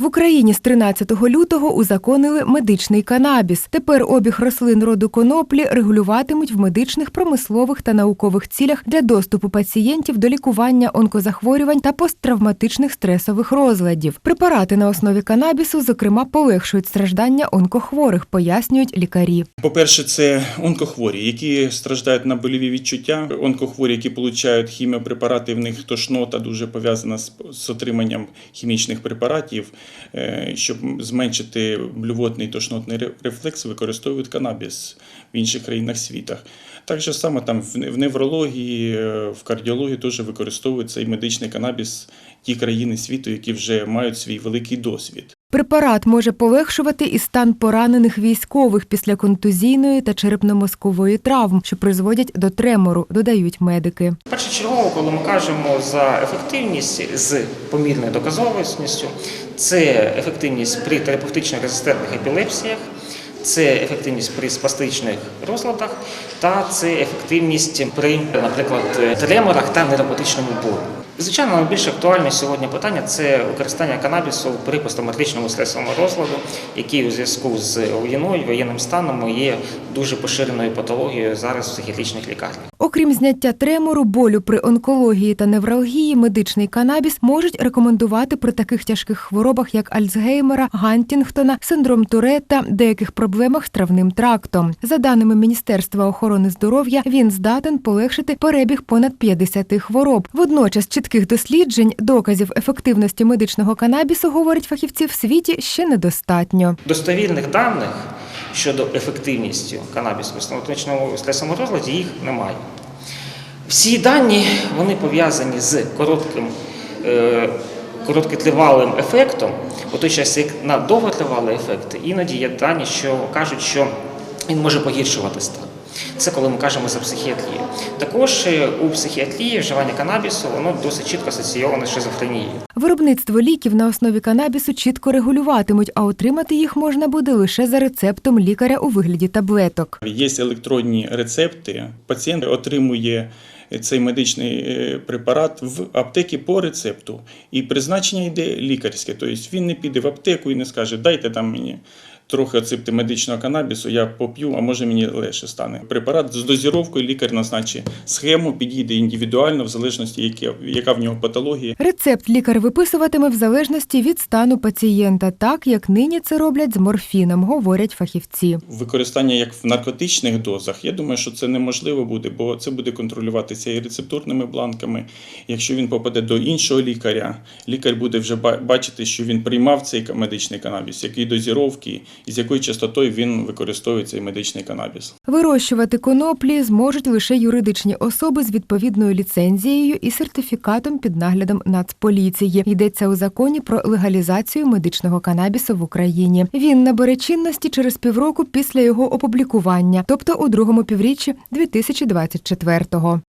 В Україні з 13 лютого узаконили медичний канабіс. Тепер обіг рослин роду коноплі регулюватимуть в медичних, промислових та наукових цілях для доступу пацієнтів до лікування онкозахворювань та посттравматичних стресових розладів. Препарати на основі канабісу, зокрема, полегшують страждання онкохворих, пояснюють лікарі. По-перше, це онкохворі, які страждають на больові відчуття. Онкохворі, які отримують хіміопрепарати, в них тошнота дуже пов'язана з отриманням хімічних препаратів. Е, Щоб зменшити блювотний тошнотний рефлекс, використовують канабіс в інших країнах світу. Так же само там в в неврології, е, в кардіології теж використовують цей медичний канабіс ті країни світу, які вже мають свій великий досвід. Препарат може полегшувати і стан поранених військових після контузійної та черепно-мозкової травм, що призводять до тремору, додають медики. Першочергово, коли ми кажемо за ефективність з помірною доказовісністю, це ефективність при терапевтично резистентних епілепсіях, це ефективність при спастичних розладах та це ефективність при, наприклад, треморах та нейропатичному болю. Звичайно, найбільш актуальне сьогодні питання це використання канабісу при посттравматичному стресовому розладу, який у зв'язку з війною, воєнним станом є дуже поширеною патологією зараз в психіатричних лікарнях. Окрім зняття тремору, болю при онкології та невралгії, медичний канабіс можуть рекомендувати при таких тяжких хворобах, як Альцгеймера, Гантінгтона, синдром Туретта, деяких проблемах з травним трактом. За даними Міністерства охорони здоров'я, він здатен полегшити перебіг понад 50 хвороб. Водночас чітких досліджень, доказів ефективності медичного канабісу, говорять фахівці, в світі ще недостатньо. Достовірних даних щодо ефективності канабісу в психологічному стресовому розладі їх немає. Всі дані вони пов'язані з коротким, е, короткотривалим ефектом, у той час як на довготривалий ефект, іноді є дані, що кажуть, що він може погіршувати стан. Це коли ми кажемо за психіатрію. Також е, у психіатрії вживання канабісу воно досить чітко асоційоване з шизофренією. Виробництво ліків на основі канабісу чітко регулюватимуть, а отримати їх можна буде лише за рецептом лікаря у вигляді таблеток. Є електронні рецепти. Пацієнт отримує цей медичний е, препарат в аптекі по рецепту. І призначення йде лікарське. Тобто він не піде в аптеку і не скаже, дайте там мені трохи оципти медичного канабісу, я поп'ю, а може мені легше стане. Препарат з дозіровкою лікар назначить схему, підійде індивідуально, в залежності, яка в нього патологія. Рецепт лікар виписуватиме в залежності від стану пацієнта, так як нині це роблять з морфіном, говорять фахівці. Використання як в наркотичних дозах, я думаю, що це неможливо буде, бо це буде контролюватися і рецептурними бланками. Якщо він попаде до іншого лікаря, лікар буде вже бачити, що він приймав цей медичний канабіс, які дозіровки з якою частотою він використовує цей медичний канабіс. Вирощувати коноплі зможуть лише юридичні особи з відповідною ліцензією і сертифікатом під наглядом Нацполіції. Йдеться у законі про легалізацію медичного канабісу в Україні. Він набере чинності через півроку після його опублікування, тобто у другому півріччі 2024-го.